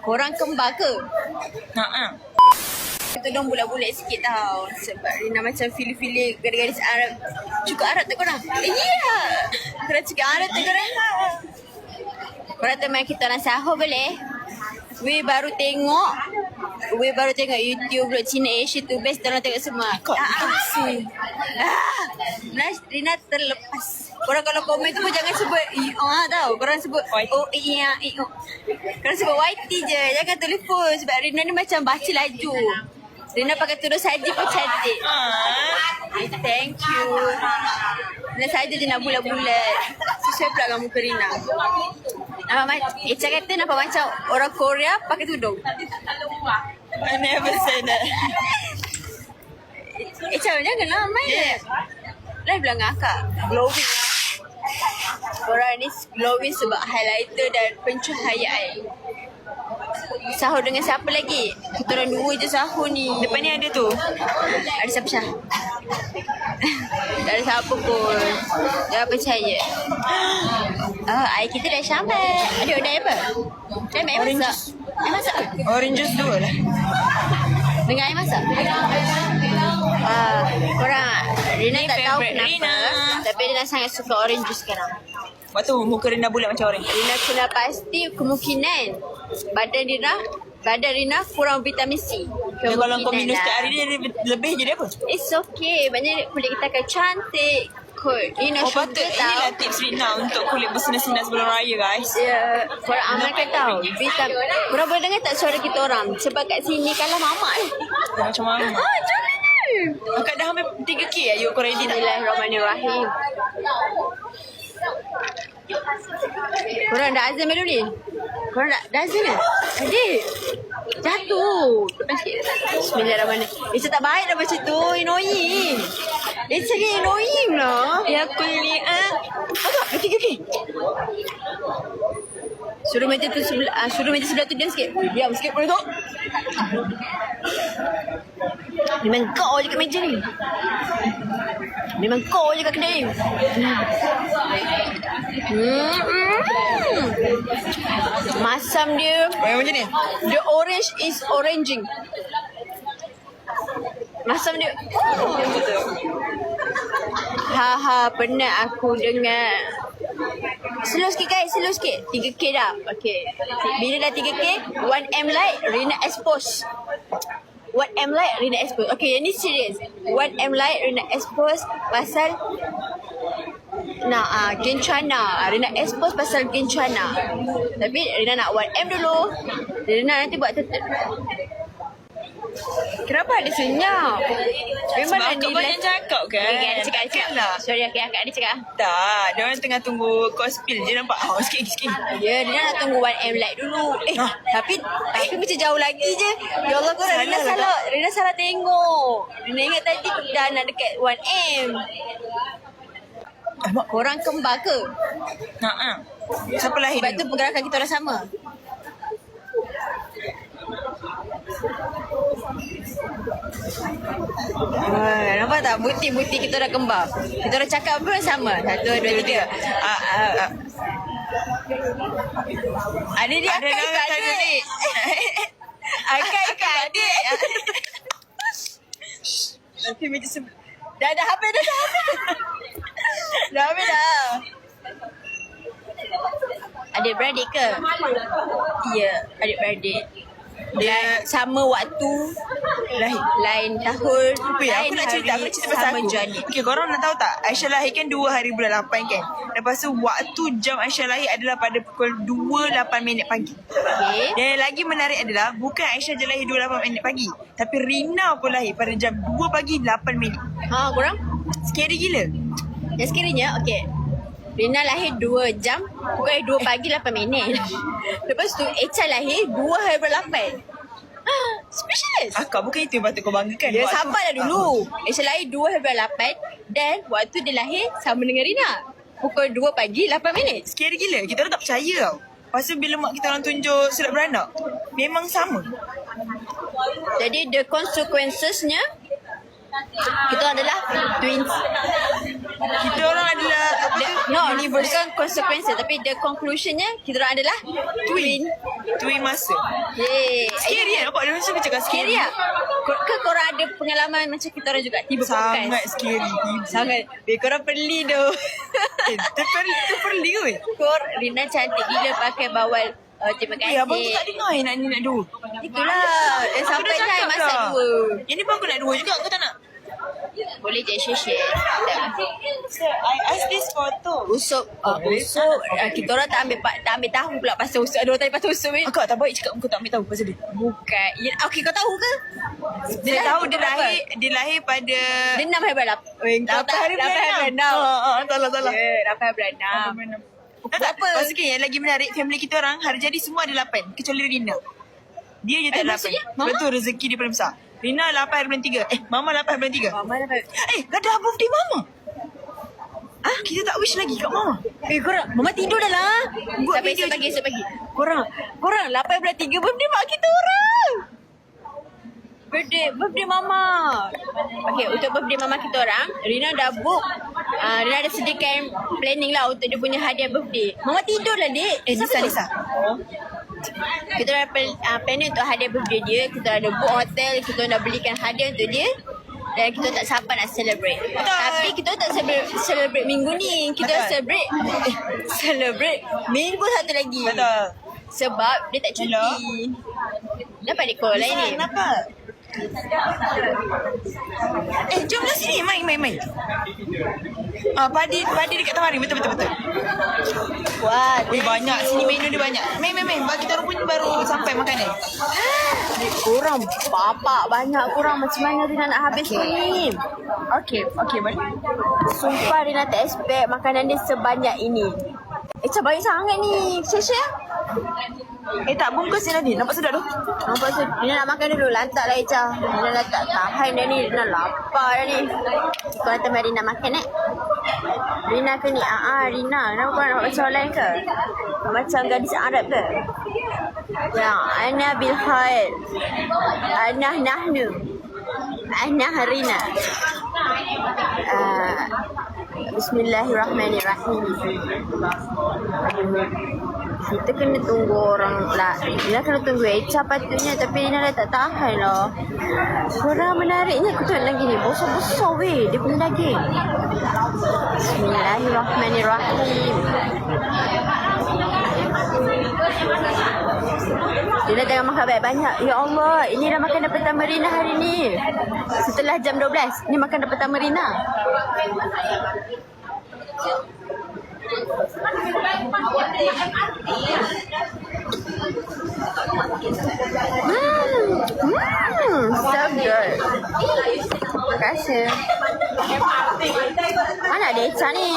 Korang kembar ke? Ha ah. Kita dong bulat-bulat sikit tau Sebab Rina macam feel-feel gadis-gadis Arab Cukup Arab tak korang? Eh, Ya Korang cakap Arab tak korang? Korang teman kita orang sahur boleh? Weh baru tengok Weh baru tengok YouTube Blok Cina Asia tu Best orang tengok semua Kau- ah, ah. ah. Rina terlepas Korang kalau komen tu pun jangan sebut I, oh, tau Korang sebut. Oh iya i, oh. Korang sebut YT je Jangan telefon Sebab Rina ni macam baca laju Rina pakai tudung saji pun cantik Ah. Thank you Rina saja je nak bulat-bulat Sesuai pula dengan muka Rina Nampak macam Echa kata nampak macam Orang Korea pakai tudung I never said that. Echa jangan lah main Yes. Live bilang dengan akak Glowing lah Korang ni glowing sebab highlighter dan pencahayaan Sahur dengan siapa lagi? Kita orang dua je sahur ni Depan ni ada tu. Ada siapa Syah? tak ada siapa pun Jangan percaya Oh, air kita dah sampai Aduh, dah apa? Dah air Orange masak Air masak? Orange juice dua lah. Dengan air masak? Ah, korang Rina Ni tak tahu kenapa Rina. Tapi Rina sangat suka orange juice sekarang Lepas tu muka Rina bulat macam orange. Rina kena pasti kemungkinan Badan Rina Badan Rina kurang vitamin C Dan kalau kau Kemungkinan minum lah. setiap hari dia lebih, jadi apa? It's okay Maknanya kulit kita akan cantik Kot Rina Oh sugar patut tau inilah tips Rina untuk kulit bersinar-sinar sebelum raya guys. Ya, korang amalkan tau. Vitamin. Korang boleh dengar tak suara kita orang? Sebab kat sini kalah mamak ni. Macam mana? Ah, jangan. Akak dah hampir 3K ya you ready tak? Bismillahirrahmanirrahim. Korang dah azan dulu ni? Korang dah, dah azan ke? Adik. Jatuh. Depan sikit. Bismillahirrahmanirrahim. Isa tak baik dah macam tu. Annoying. Isa ni annoying lah. Ya kulli ah. Agak, okey, okey. Suruh meja tu sebelah, uh, suruh meja sebelah tu diam sikit. Diam sikit boleh tak? Memang kau je kat meja ni. Memang kau je kat kedai ni. Hmm. hmm. Masam dia, Yang macam ni? the orange is oranging. Masam dia. Haha, penat aku dengar. Slow sikit guys, slow sikit. 3K dah. Okay. Bila dah 3K, 1M like, Rina expose. 1M like, Rina expose. Okay, yang ni serius. 1M like, Rina expose pasal Nah, ah, Genchana. Rina expose pasal Genchana. Tapi Rina nak 1M dulu. Rina nanti buat tetap. Kenapa ada senyap? Memang Sebab akak banyak cakap kan? Okay, ada cakap, cakap. Takkanlah. Sorry, okay, akak ada cakap. Tak, dia orang tengah tunggu kau spill je nampak. Oh, sikit sikit. Ya, Rina nak tunggu 1M like dulu. Eh, Ah. tapi tapi macam jauh lagi je. Ya Allah, kau Salah Rina lah, salah. Rina salah tengok. Rina ingat tadi dah nak dekat 1M. Korang kembar ke? Ha ah. Siapa lahir Sebab tu pergerakan kita orang sama. Ah, nampak tak bukti-bukti kita orang kembar? Kita orang cakap pun sama. Satu, dua, tiga. Ah, ah, ah. Ada dia Ada akak kan ikut tadi ni. adik. Akak ikut adik. Nanti meja sebelah. Dah dah habis dah dah habis. dah habis dah. Adik beradik ke? Ya, adik beradik. Dia Sama waktu lahir. lain tahun Apa ya? Aku lain nak cerita, aku nak cerita pasal aku. janin. Okay, korang nak tahu tak? Aisyah lahir kan 2 hari bulan 8 kan? Lepas tu waktu jam Aisyah lahir adalah pada pukul 2.8 minit pagi. Okey. Dan yang lagi menarik adalah bukan Aisyah je lahir 2.8 minit pagi. Tapi Rina pun lahir pada jam 2 pagi 8 minit. Ha, korang? Scary gila. Yang sekiranya, okey. Rina lahir 2 jam, pukul 2 pagi 8 minit. Lepas tu, Echa lahir 2 hari bulan 8. Ah, Specialist. Akak bukan itu yang patut kau banggakan. Dia Waktu- sabarlah dulu. Echa lahir 2 hari bulan 8 dan waktu dia lahir sama dengan Rina. Pukul 2 pagi 8 minit. Scary gila. Kita orang tak percaya tau. Tu bila mak kita orang tunjuk surat beranak, memang sama. Jadi the consequencesnya kita adalah twins. Kita orang adalah apa The, tu? no, bukan consequences tapi the conclusionnya kita orang adalah twin. Tui masa. Yeay. Scary kan? Nampak dia macam cakap Scary tak? Ko- Ke korang ada pengalaman macam kita orang juga tiba Sangat podcast? scary. Sangat. Eh, korang perli tu. Eh, terperli, terperli weh? Kor, Rina cantik gila pakai bawal. Uh, terima kasih. Eh, abang tu tak dengar eh nak ni nak dua. Itulah. Eh, sampai kan dah. dua. Yang ni pun aku nak dua juga. Aku tak nak. Boleh je share-share. Sir, I ask this photo. Usop, uh, usop. Uh, kita orang tak ambil pa- tak ambil tahu pula pasal usop. Ada orang tadi pasal usop ni. Akak tak baik cakap kau tak ambil tahu pasal dia. Bukan. Ya, okay, kau tahu ke? Dia tahu dia berapa? lahir dia lahir pada Dia 6 hari bulan 8. Lapan hari bulan enam. Ah, ah, salah salah. Ya, 8 hari bulan 6. Tak, tak, Apa? Tu yang lagi menarik Family kita orang Hari jadi semua ada lapan Kecuali Rina Dia je tak Eh, lapan maksudnya? Mama? Betul rezeki dia paling besar. Rina lapan bulan tiga Eh Mama lapan bulan tiga Mama dah Eh dah dah birthday Mama. Ah, kita tak wish lagi kat Mama. Eh korang Mama tidur dah lah. Buat Sampai video esok pagi esok pagi. Korang Korang 8 bulan 3 Birthday mak kita orang? Birthday Birthday mama. Okay untuk birthday mama kita orang Rina dah book uh, Rina ada sediakan Planning lah Untuk dia punya hadiah birthday. Mama tidur lah dek Eh Nisa siapa tu? Kita dah plan, uh, planning untuk hadiah birthday dia Kita ada book hotel Kita dah belikan hadiah untuk dia dan kita tak sabar nak celebrate. Betul. Tapi kita tak celebrate, celebrate minggu ni. Kita Betul. celebrate eh, celebrate minggu satu lagi. Betul Sebab dia tak cuti. Hello? Dapat dia call lain ni. Kenapa Eh jomlah sini Main main main Ah, padi padi dekat Tamari betul betul betul. Wah, Weh banyak sini menu dia banyak. Main main main. Bagi kita orang pun baru sampai makanan. Korang bapak banyak korang macam mana Rina nak habis okay. ni? Okey, okey boleh. Sumpah Rina tak expect makanan dia sebanyak ini. Eh, macam banyak sangat ni. Share-share. Eh tak bungkus je tadi. Nampak sedap tu. Nampak tu, Rina nak makan dulu. Lantak lah Echa. Rina dah tak tahan dah ni. Rina lapar dah ni. Kau nak teman Rina makan eh? Rina ke ni? Ah, ah Rina. Kenapa kau nak macam lain ke? Macam gadis Arab ke? Ya, ana bil khair. Ana nahnu. Ana Rina. Ah, Bismillahirrahmanirrahim. Kita kena tunggu orang lah. Dia kena tunggu Echa patutnya tapi Rina dah tak tahan lah. Korang menariknya aku tengok lagi ni. Besar-besar weh. Dia punya daging. Bismillahirrahmanirrahim. Rina jangan makan banyak-banyak. Ya Allah, ini dah makanan pertama Rina hari ni. Setelah jam 12. Ini makanan pertama Rina. Hmm, hmm, so good. Terima kasih. Mana Echa ni?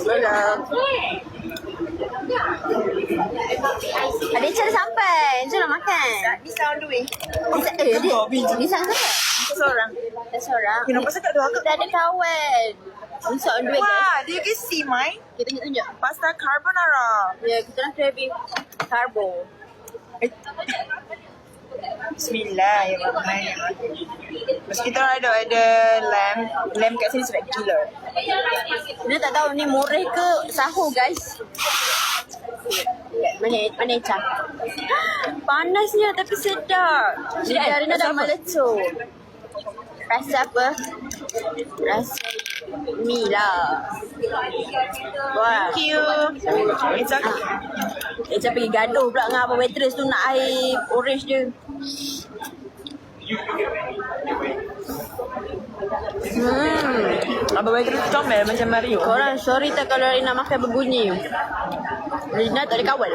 Belum, belum, belum. Ada Echa dah sampai. Jom nak makan. Bisa on the way. Nisa, eh, dia, Nisa siapa? Seorang. Seorang. Eh, nampak sedap tu akak. Kita ada kawan. Nisa on the way guys. Wah, do you guys see mine? Kita tunjuk-tunjuk. Pasta carbonara. Ya, kita nak craving carbo. Eh, Bismillahirrahmanirrahim. Terus kita ada ada lamb. Lamb kat sini sedap gila. Dia tak tahu ni murih ke sahur guys. Mana mana Echa? Panasnya tapi sedap. Lidah Rina dah meletup. Rasa apa? Rasa mi lah. Wah. Thank you. It's okay. Echa pergi gaduh pula dengan abang waitress tu nak air orange dia. Hmm. Abang Waitress tu comel macam Mario. Korang sorry tak kalau Rina makan berbunyi. Rina tak ada kawan.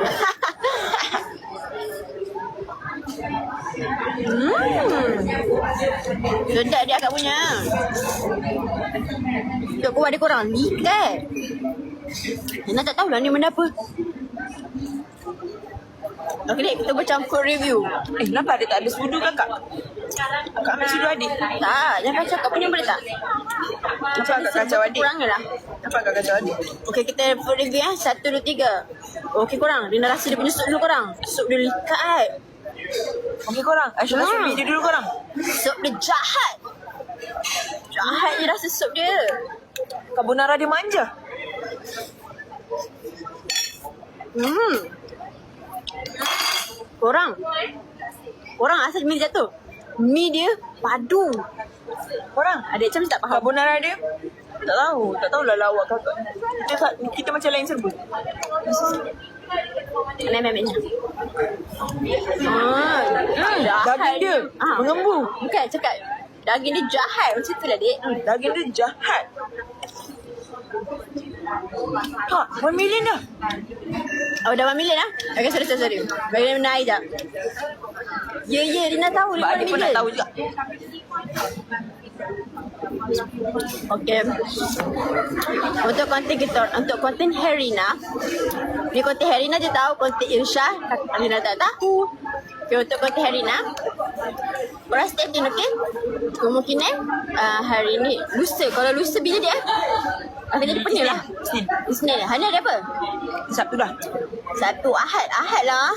hmm. Sedap dia akak punya. Tok kau ada korang likat. Rina tak tahulah ni benda apa. Dek, kita bercampur review. Eh, kenapa ada tak ada sudu kakak? Kakak ambil sudu adik. Tak, jangan kacau kau punya boleh tak? Kenapa kakak kacau adik? Kurangnya lah. Kenapa kakak kacau adik? Okey, kita full review eh. Satu, dua, tiga. Okey korang, Rina rasa dia punya sup dulu korang. Sup dia likat. Okey korang. Aisyah rasa Hmm. video dulu korang. Sup dia jahat. Jahat dia rasa sup dia. Carbonara dia manja. Hmm. Korang. Korang asal mi jatuh. Mi dia padu. Korang, Adik macam tak faham. carbonara dia tak tahu. Tak tahulah lawak kakak. Kita, kita macam lain serba. Mem mem mem. Ah, Hmm, daging dia Ah. mengembu. Bukan cakap daging dia jahat macam tu lah dek. Hmm, daging dia jahat. Ha, one million dah. Oh dah 1 million lah? Okay sorry sorry sorry. Bagi Rina air jap. Ya ya Rina tahu Sebab adik pun nak tahu juga. Okay. Untuk konten kita, untuk konten Herina, ni konten Herina je tahu, konten Irsyah, Rina tak tahu. Okay, untuk konten Herina, korang stay tune, okay? Kemungkinan uh, hari ni, lusa. Kalau lusa bila dia? Akan jadi pening lah. Isnin. Isnin. Hari ni ada apa? Sabtu dah. Satu Ahad. Ahad lah.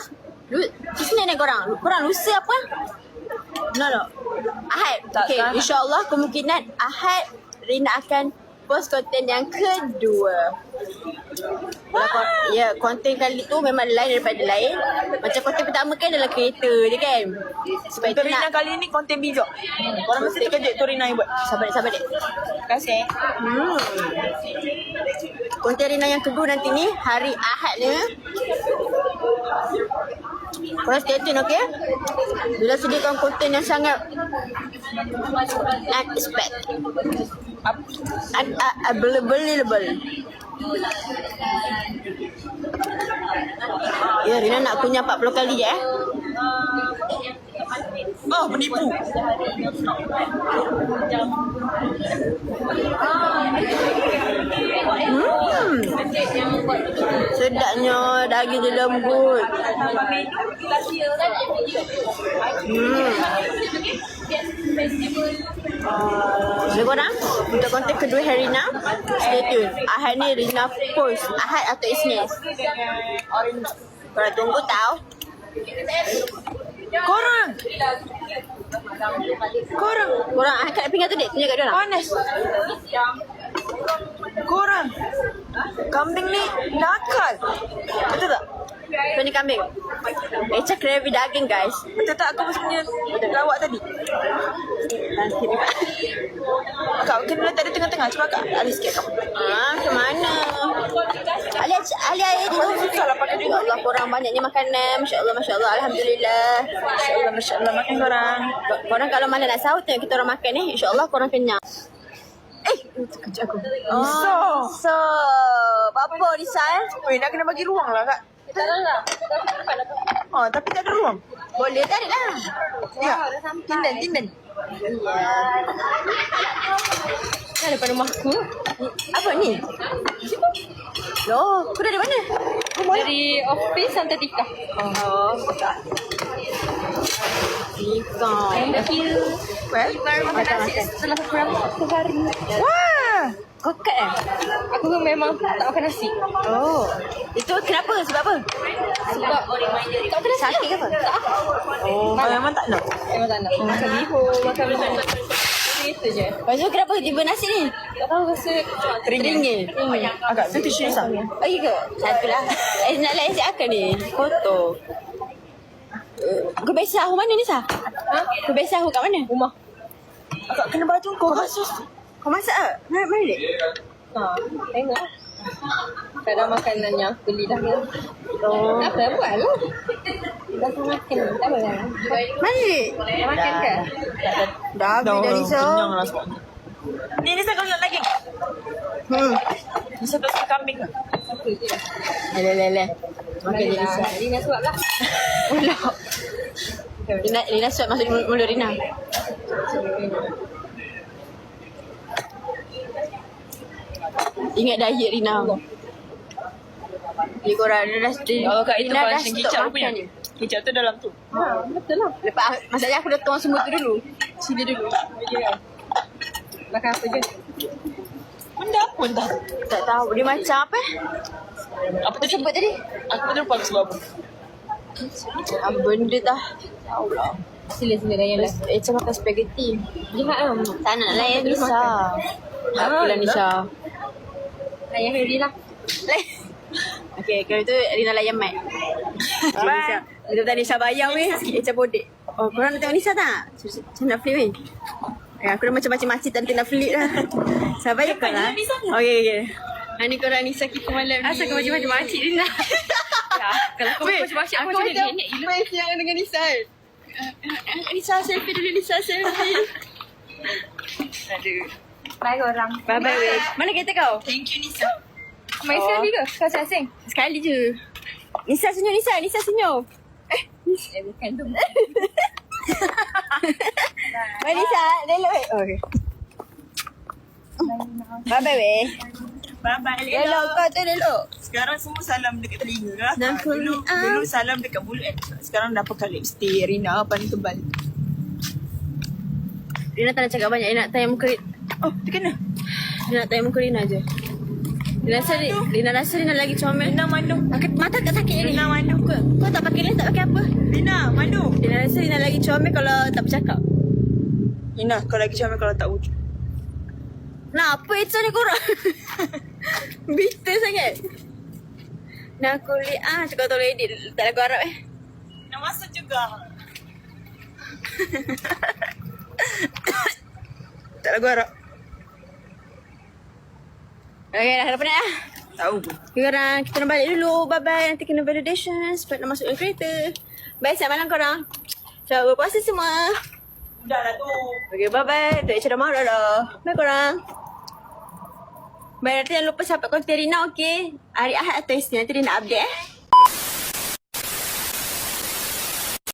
Lu, Isnin ni korang. Korang lusa apa? No, no. Ahad. Tak, okay, insyaAllah kemungkinan Ahad Rina akan post konten yang kedua. Kalau kon- ya, konten kali tu memang lain daripada lain. Macam konten pertama kan dalam kereta je kan. Sebab Untuk itu Rina nak... kali ni konten bijak. Korang mesti terkejut tu Rina yang buat. Sabar dek, sabar dek. Terima kasih. Hmm. Konten Rina yang kedua nanti ni hari Ahad ni. Korang stay tune okay? Bila sediakan konten yang sangat unexpected. Un- uh, unbelievable. Ya, Rina nak kunyah 40 kali je eh. Oh, penipu. Hmm. Sedapnya daging dia lembut. Hmm. Jadi korang Untuk konten kedua hari Rina Stay tune Ahad ni Rina post Ahad atau Isnin Korang tunggu tau Korang. Korang. Korang Ahad kat pinggan tu dek Tunjuk kat dia orang Panas. Korang. Kambing ni nakal. Betul tak? Kau ni kambing Echa gravy daging guys Betul tak aku punya lawak tadi? Nanti tengah-tengah. Cuba kak, alih sikit kak. Ah, macam mana? Ali Ali air di Oh, susah lah pakai Ya juga. Allah, korang banyak ni makanan. Masya Allah, Masya Allah. Alhamdulillah. Masya Allah, Masya Allah. Makan korang. Ko- Korang kalau mana nak sahur, tengok kita orang makan ni. Insya Allah korang kenyang. Eh, terkejut aku. So. So, apa Risa eh? Weh, nak kena bagi ruang lah kak. Tak lah. Oh, tapi tak ada ruang. Boleh tarik lah. Ya. Tinden, tinden. Kan depan rumah aku. Apa ni? Loh, kau dari mana? Dari office Antartika. Oh. Ika. Thank you. Well, Terima kasih setelah satu hari. wah. Kau kat eh? Aku memang tak makan nasi. Oh. Itu kenapa? Sebab apa? Sebab tak makan nasi Sakit ke apa? Tak. Oh, memang tak nak. Memang tak nak. Makan bihun, makan macam Itu je. Lepas tu kenapa tiba nasi ni? Tak tahu rasa Teringin. Agak, tu tisu Nisa. Oh, iya ke? Satu lah. Eh, nak lain si Akan ni. Kotor. Kau biasa sahur mana ni, Sah? Ha? Kau biasa sahur kat mana? Rumah. Agak kena baju kau. Basuh. Kau masak ke? Mana, mana dia? Ha. Tengok. Kadang makanan yang aku beli dah. Oh. Tak apa, buat lah. Dah aku makan. Tak apa lah. Dah makan ke? Dah habis dah, Nisa. Kenyang lah. Ni Nisa kau nak lagi. Hmm. Nisa tak suka kambing ke? Satu je. Lele, lele. Makan Nisa. Rina suap lah. Pulak. Rina, Rina suap masuk mulut, mulut Rina. Ingat diet Rina. Jadi korang dah Kalau kat itu Rina kan dah macam stop kicap rupanya. ni. Kicap tu dalam tu. Ha, betul lah. Lepas masalahnya aku dah tuang semua tu dulu. Sini dulu. Ya. Makan apa je? Benda pun tak. Tak tahu dia macam apa eh? Apa tu Sebut tadi. Aku tak lupa sebab apa. Apa benda dah. Sila-sila layan lah. Eh, macam makan spaghetti. Jahat lah. Tak nak layan Nisa. Apalah Nisa. Layan Harry lah. Okay, kalau tu Rina layan mic. Bye. Kita tadi Nisa bayar weh. Eca bodek. Oh, korang nak tengok Nisa tak? Macam nak flip weh. Eh, aku dah macam-macam makcik tak nak flip dah. Sabar je kau lah. Okay, okay. Ha, ni korang Nisa kita malam ni. Asal kau macam-macam makcik Rina. ya, kalau kau Weh, macam-macam aku aku macam macam nenek gila. Weh, siang dengan Nisa. Nisa selfie dulu, Nisa selfie. Aduh. Bye orang. Bye-bye weh. Mana kereta kau? Thank you Nisa. Main Oh. selfie ke? Kau asing? Sekali je. Nisa senyum, Nisa. Nisa senyum. Eh, bukan tu. Bye Nisa. Lelok weh. Oh, okay. Bye-bye weh. Bye bye Lelok kau tu lelok. Sekarang semua salam dekat telinga lah. Dulu, dulu salam dekat mulut kan. Sekarang dah pakai lipstick. Rina paling tebal. Rina tak nak cakap banyak. Dia nak tanya muka Rina. Oh, dia kena. Dia nak tanya muka Rina je. Rina rasa, Rina rasa Rina lagi comel. Rina mandu. Mata tak sakit ni. Rina mandu. Kau, kau tak pakai lens, tak pakai apa? Rina mandu. Rina rasa Rina lagi comel kalau tak bercakap. Rina, kau lagi comel kalau tak wujud. Nak apa itu ni korang? Bitter sangat. Nak kulit ah, cakap tolong edit. Tak lagu Arab eh. Nak masuk juga. tak lagu harap. Okay dah, dah penat lah. Tahu pun. Okay korang, kita nak balik dulu. Bye-bye. Nanti kena validation sebab nak masuk dalam kereta. Bye, selamat malam korang. Selamat berpuasa semua. Dah lah tu. Okay, bye-bye. Tak Echa dah marah dah. Bye korang. Bye, nanti jangan lupa sampai konten Rina, okay? Hari Ahad atau Isnin. Nanti dia nak update eh.